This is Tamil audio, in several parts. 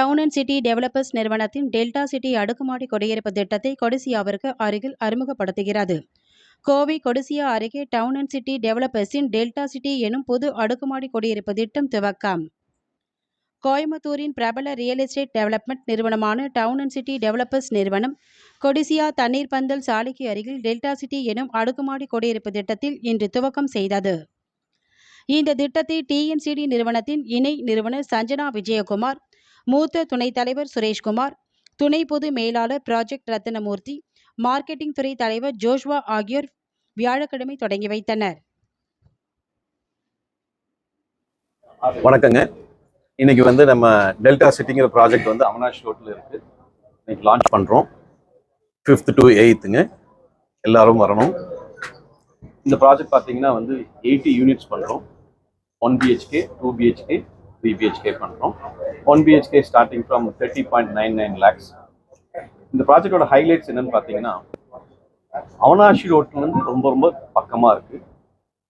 டவுன் அண்ட் சிட்டி டெவலப்பர்ஸ் நிறுவனத்தின் டெல்டா சிட்டி அடுக்குமாடி குடியிருப்பு திட்டத்தை கொடிசியாவிற்கு அருகில் அறிமுகப்படுத்துகிறது. கோவை கொடிசியா அருகே டவுன் அண்ட் சிட்டி டெவலப்பர்ஸின் டெல்டா சிட்டி எனும் புது அடுக்குமாடி குடியிருப்பு திட்டம் துவக்கம். கோயம்புத்தூரின் பிரபல ரியல் எஸ்டேட் டெவலப்மெண்ட் நிறுவனமான டவுன் அண்ட் சிட்டி டெவலப்பர்ஸ் நிறுவனம் கொடிசியா தண்ணீர் பந்தல் சாலைக்கு அருகில் டெல்டா சிட்டி எனும் அடுக்குமாடி குடியிருப்பு திட்டத்தில் இன்று துவக்கம் செய்தது. இந்த திட்டத்தை டிஎன்சிடி நிறுவனத்தின் இணை நிறுவனர் சஞ்சனா விஜயகுமார் மூத்த துணைத் தலைவர் சுரேஷ்குமார் துணை பொது மேலாளர் ப்ராஜெக்ட் ரத்தினமூர்த்தி மார்க்கெட்டிங் துறை தலைவர் ஜோஷ்வா ஆகியோர் வியாழக்கிழமை தொடங்கி வைத்தனர். வணக்கங்க. இன்னைக்கு வந்து நம்ம டெல்டா சிட்டிங்கிற ப்ராஜெக்ட் வந்து அவனாஷ் ரோட்டில் இருக்கு. இன்னைக்கு லான்ச் பண்ணுறோம் ஃபிஃப்த் டு எயித்துங்க எல்லாரும் வரணும். இந்த ப்ராஜெக்ட் பார்த்தீங்கன்னா வந்து எயிட்டி யூனிட்ஸ் பண்ணுறோம் one BHK two BHK three BHK பண்ணுறோம் one BHK starting from thirty point nine nine lakhs இந்த ப்ராஜெக்டோட ஹைலைட்ஸ் என்னன்னு பார்த்தீங்கன்னா அவனாஷி ரோட்லேருந்து ரொம்ப ரொம்ப பக்கமாக இருக்குது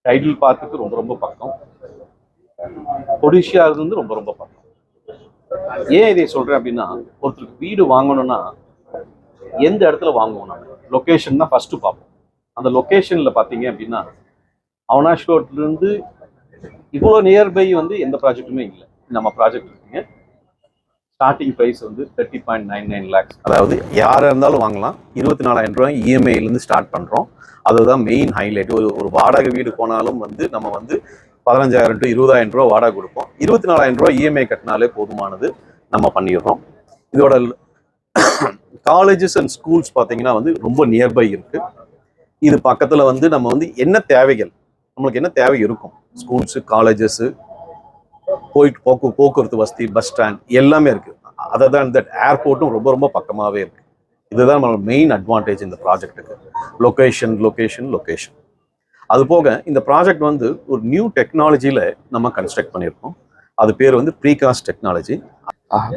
டைடில் பார்க்குக்கு ரொம்ப ரொம்ப பக்கம். ஒடிஷா வந்து ரொம்ப ரொம்ப பக்கம். ஏன் இதை சொல்றேன் அப்படின்னா ஒருத்தருக்கு வீடு வாங்கணும்னா எந்த இடத்துல வாங்குவோம் நம்ம? லொக்கேஷன் தான் ஃபஸ்ட்டு பார்ப்போம். அந்த லொக்கேஷனில் பார்த்தீங்க அப்படின்னா அவனாஷ் ரோட்லேருந்து இவ்வளோ நியர்பை வந்து எந்த ப்ராஜெக்ட்டுமே இல்லை. நம்ம ப்ராஜெக்ட் இருக்குங்க. ஸ்டார்டிங் ப்ரைஸ் வந்து thirty point nine nine lakhs அதாவது யாராக இருந்தாலும் வாங்கலாம். இருபத்தி நாலாயிரம் ரூபாய் இஎம்ஐலேருந்து ஸ்டார்ட் பண்ணுறோம் அதுதான் மெயின் ஹைலைட் ஒரு ஒரு வாடகை வீடு போனாலும் வந்து நம்ம வந்து பதினஞ்சாயிரம் டு இருபதாயிரம் ரூபா வாடகை கொடுப்போம். இருபத்தி நாலாயிரம் ரூபா இஎம்ஐ கட்டினாலே போதுமானது நம்ம பண்ணிடுறோம். இதோட காலேஜஸ் அண்ட் ஸ்கூல்ஸ் பார்த்தீங்கன்னா வந்து ரொம்ப நியர்பை இருக்குது இது பக்கத்தில் வந்து நம்ம வந்து என்ன தேவைகள்? நம்மளுக்கு என்ன தேவை இருக்கும்? ஸ்கூல்ஸு காலேஜஸ்ஸு போயிட்டு போக்கு போக்குவரத்து வசதி பஸ் ஸ்டாண்ட் எல்லாமே இருக்குது அதை தான் இந்த ஏர்போர்ட்டும் ரொம்ப ரொம்ப பக்கமாகவே இருக்குது இதுதான் நம்ம மெயின் அட்வான்டேஜ் இந்த ப்ராஜெக்ட்டுக்கு லொகேஷன் லொகேஷன் லொக்கேஷன் அது போக இந்த ப்ராஜெக்ட் வந்து ஒரு நியூ டெக்னாலஜியில் நம்ம கன்ஸ்ட்ரக்ட் பண்ணியிருக்கோம். அது பேர் வந்து ப்ரீகாஸ்ட் டெக்னாலஜி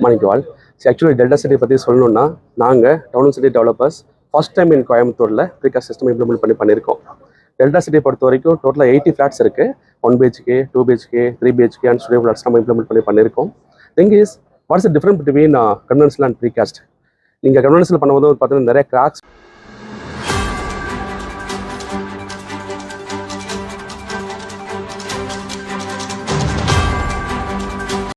மணிக்குவால். ஆக்சுவலி டெல்டா சிட்டி பற்றி சொல்லணும்னா நாங்கள் town city developers first time in கோயம்புத்தூரில் ப்ரீகாஸ்ட் சிஸ்டம் இம்ப்ளிமெண்ட் பண்ணி பண்ணியிருக்கோம். டெல்டா சிட்டி பொறுத்த வரைக்கும் டோட்டலாக எயிட்டி ஃப்ளாட்ஸ் இருக்குது one BHK two BHK three BHK and studio flats நம்ம இம்ப்ளிமெண்ட் பண்ணி பண்ணியிருக்கோம் thing is what's different between conventional and precast நீங்கள் கன்வென்ஷனல் பண்ணும்போது பார்த்தீங்கன்னா நிறைய கிராக்ஸ்